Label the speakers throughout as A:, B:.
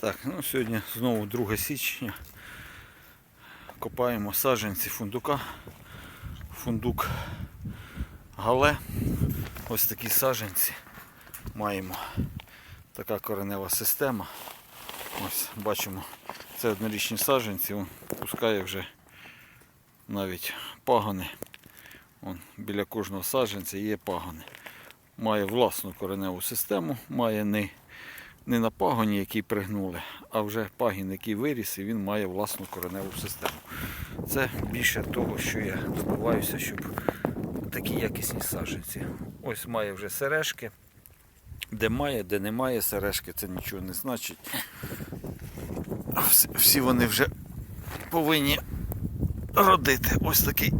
A: Так, ну сьогодні знову 2 січня. Копаємо саджанці фундука. Фундук гале. Ось такі саджанці маємо. Така коренева система. Ось бачимо, це однорічні саджанці, він пускає вже навіть пагони. Вон, біля кожного саджанця є пагони. Має власну кореневу систему, має не, не на пагоні, який пригнули, а вже пагін, який виріс, і він має власну кореневу систему. Це більше того, що я добиваюся, щоб такі якісні саджанці. Ось має вже сережки. Де має, де немає сережки, це нічого не значить. Всі вони вже повинні родити. Ось такий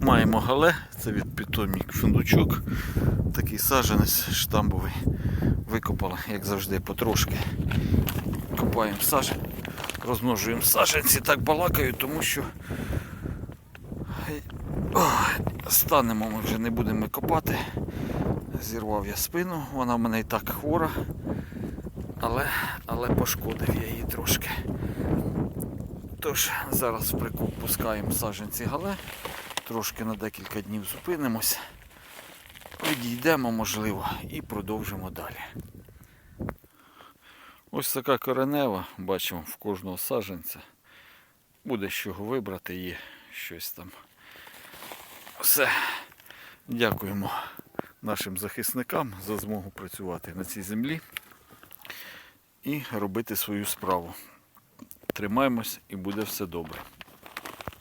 A: маємо гале, це від питомник фундучок. Такий саджанець штамбовий. Викопали, як завжди, потрошки. Копаємо саджанці, розмножуємо саджанці, так балакаю, тому що станемо ми вже не будемо копати. Зірвав я спину, вона в мене і так хвора, але, але пошкодив я її трошки. Тож зараз в прикоп пускаємо саджанці гале, трошки на декілька днів зупинимось, відійдемо, можливо, і продовжимо далі. Ось така коренева, бачимо в кожного саджанця. Буде з чого вибрати, є щось там. Все. Дякуємо нашим захисникам за змогу працювати на цій землі і робити свою справу. Тримаємось і буде все добре.